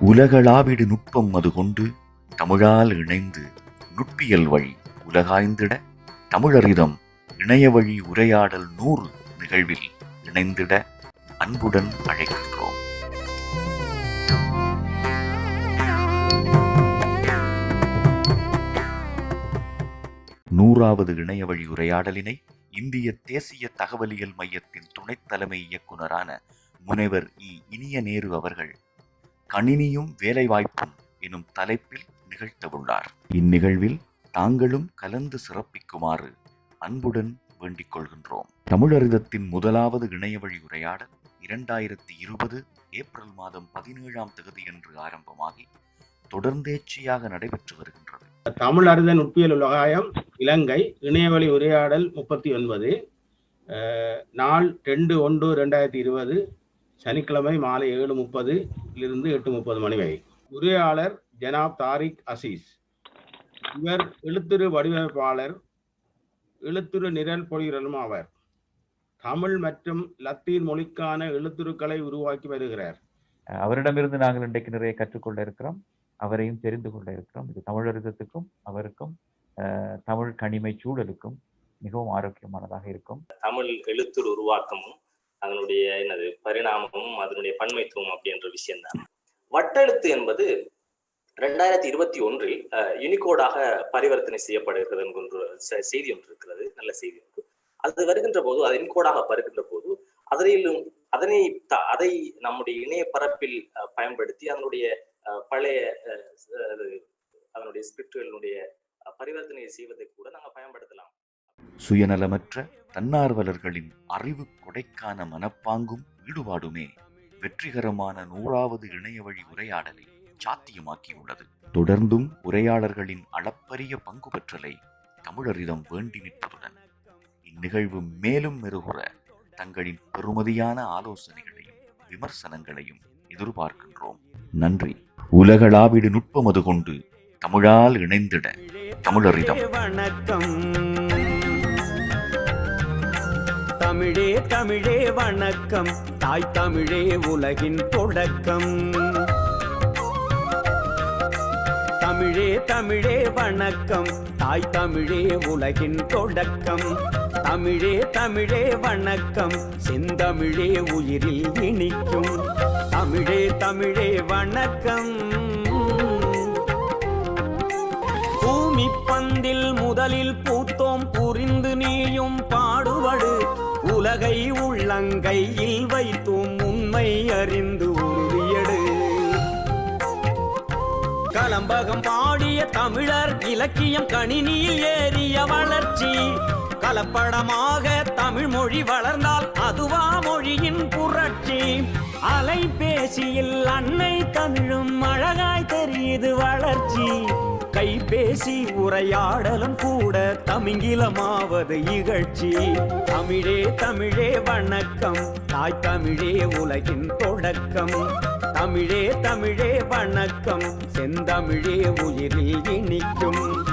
உலகளாவிடு நுட்பம் அது கொண்டு தமிழால் இணைந்து நுட்பியல் வழி உலகாய்ந்திட தமிழரிதம் இணைய வழி உரையாடல் நூறு நிகழ்வில் இணைந்திட அன்புடன் அழைக்கின்றோம். நூறாவது இணைய வழி உரையாடலினை இந்திய தேசிய தகவலியல் மையத்தின் துணைத் தலைமை இயக்குனரான முனைவர் இ. இனிய நேரு அவர்கள் கணினியும் வேலைவாய்ப்பும் எனும் தலைப்பில் நிகழ்த்தவுள்ளார். இந்நிகழ்வில் தாங்களும் கலந்து சிறப்பிக்குமாறு அன்புடன் வேண்டிக் கொள்கின்றோம். தமிழரிதத்தின் முதலாவது இணையவழி உரையாடல் இரண்டாயிரத்தி இருபது ஏப்ரல் மாதம் பதினேழாம் தேதியன்று ஆரம்பமாகி தொடர்ந்தேச்சியாக நடைபெற்று வருகின்றது. தமிழ் அறித நுட்பியல் உலகாயம் இலங்கை இணையவழி உரையாடல் முப்பத்தி ஒன்பது நாள் ரெண்டு ஒன்று ரெண்டாயிரத்தி இருபது சனிக்கிழமை மாலை ஏழு முப்பது முப்பதுலிருந்து எட்டு முப்பது மணி வரை உரையாளர் ஜனாப் தாரிக் அசீஸ். இவர் எழுத்துரு வடிவமைப்பாளர் எழுத்துரு நிரல் பொழிகளும் ஆவர். தமிழ் மற்றும் லத்தீன் மொழிக்கான எழுத்துருக்களை உருவாக்கி வருகிறார். அவரிடமிருந்து நாங்கள் இன்றைக்கு நிறைய கற்றுக்கொள்ள இருக்கிறோம். அவரையும் தெரிந்து கொள்ள இருக்கிறோம். இது தமிழரிதத்துக்கும் அவருக்கும் தமிழ் கனிமை சூழலுக்கும் மிகவும் ஆரோக்கியமானதாக இருக்கும். தமிழ் எழுத்துரு உருவாக்கமும் அதனுடைய என்னது பரிணாமமும் அதனுடைய பன்மைத்துவம் அப்படின்ற விஷயம்தான். வட்டெழுத்து என்பது ரெண்டாயிரத்தி இருபத்தி ஒன்றில் அஹ், யூனிகோடாக பரிவர்த்தனை செய்யப்படுகிறது என்கின்ற செ- செய்தி ஒன்று இருக்கிறது நல்ல செய்தி ஒன்று. அது வருகின்ற போது அது இன்கோடாக வருகின்ற போது அதிலும் அதனை த- அதை நம்முடைய இணைய பரப்பில் அஹ், பயன்படுத்தி அதனுடைய அஹ், பழைய அஹ், அதனுடைய ஸ்கிரிப்டுகளுடைய பரிவர்த்தனை செய்வதை கூட நாங்கள் பயன்படுத்தலாம். சுயநலமற்ற தன்னார்வலர்களின் அறிவு கொடைக்கான மனப்பாங்கும் ஈடுபாடுமே வெற்றிகரமான நூறாவது இணையவழி உரையாடலை சாத்தியமாக்கியுள்ளது. தொடர்ந்தும் உரையாளர்களின் அளப்பரிய பங்கு பெற்றலை தமிழரிடம் வேண்டி நிற்பதுடன் இந்நிகழ்வு மேலும் மெருகுற தங்களின் பெறுமதியான ஆலோசனைகளையும் விமர்சனங்களையும் எதிர்பார்க்கின்றோம். நன்றி. உலகளாவிடு நுட்பமது கொண்டு தமிழால் இணைந்திட தமிழரிடம். வணக்கம். தமிழே தமிழே வணக்கம். தாய் தமிழே உலகின் தொடக்கம். தமிழே தமிழே வணக்கம். தாய் தமிழே உலகின் தொடக்கம். தமிழே தமிழே வணக்கம். செந்தமிழே உயிரில் இனிக்கும். தமிழே தமிழே வணக்கம். பூமி பந்தில் முதலில் பூத்தோம் பூ உலகை உள்ளங்கையில் வைத்தும் உண்மை அறிந்து உறுதியடு. கலம்பகம் பாடிய தமிழர் இலக்கியம் கணினியில் ஏறிய வளர்ச்சி. கலப்படமாக தமிழ் மொழி வளர்ந்தால் அதுவா மொழியின் புரட்சி. அலைபேசியில் அன்னை தமிழும் அழகாய் தெரியுது வளர்ச்சி. கைபேசி உரையாடலும் கூட தமிங்கிலமாவது இகழ்ச்சி. தமிழே தமிழே வணக்கம். தாய் தமிழே உலகின் தொடக்கம். தமிழே தமிழே வணக்கம். செந்தமிழே உயிரில் இனிக்கும்.